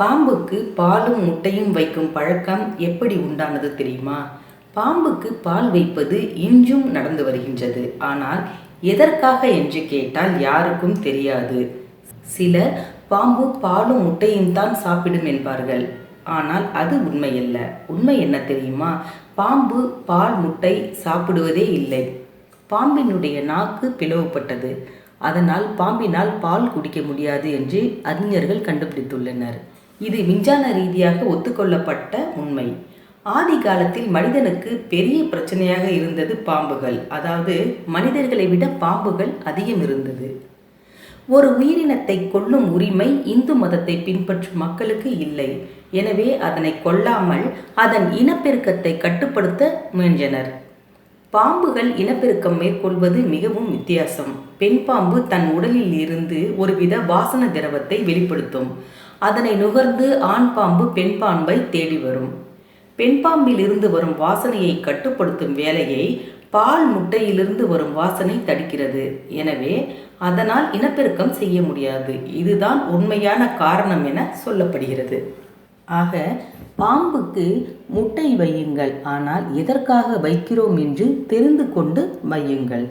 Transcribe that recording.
பாம்புக்கு பாலும் முட்டையும் வைக்கும் பழக்கம் எப்படி உண்டானது தெரியுமா? பாம்புக்கு பால் வைப்பது இன்றும் நடந்து வருகின்றது. ஆனால் எதற்காக என்று கேட்டால் யாருக்கும் தெரியாது. சில பாம்பு பாலும் முட்டையும் தான் சாப்பிடும் என்பார்கள். ஆனால் அது உண்மையல்ல. உண்மை என்ன தெரியுமா? பாம்பு பால் முட்டை சாப்பிடுவதே இல்லை. பாம்பினுடைய நாக்கு பிளவுபட்டது. அதனால் பாம்பினால் பால் குடிக்க முடியாது என்று அறிஞர்கள் கண்டுபிடித்துள்ளனர். இது விஞ்ஞான ரீதியாக ஒத்துக்கொள்ளப்பட்ட உண்மை. ஆதி காலத்தில் மனிதனுக்கு பெரிய பிரச்சனையாக இருந்தது பாம்புகள். அதாவது மனிதர்களை விட பாம்புகள் அதிகம் இருந்தது. ஒரு உயிரினத்தை கொல்லும் உரிமை இந்து மதத்தை பின்பற்றும் மக்களுக்கு இல்லை. எனவே அதனை கொல்லாமல் அதன் இனப்பெருக்கத்தை கட்டுப்படுத்த முயன்றனர். பாம்புகள் இனப்பெருக்கம் மேற்கொள்வது மிகவும் வித்தியாசம். பெண் பாம்பு தன் உடலில் இருந்து ஒருவித வாசன திரவத்தை வெளிப்படுத்தும். அதனை நுகர்ந்து ஆண் பாம்பு பெண் பாம்பை தேடி வரும். பெண் பாம்பில் இருந்து வரும் வாசனையை கட்டுப்படுத்தும் வேலையை பால் முட்டையிலிருந்து வரும் வாசனை தடுக்கிறது. எனவே அதனால் இனப்பெருக்கம் செய்ய முடியாது. இதுதான் உண்மையான காரணம் என சொல்லப்படுகிறது. ஆக பாம்புக்கு முட்டை வையுங்கள். ஆனால் எதற்காக வைக்கிறோம் என்று தெரிந்து கொண்டு வையுங்கள்.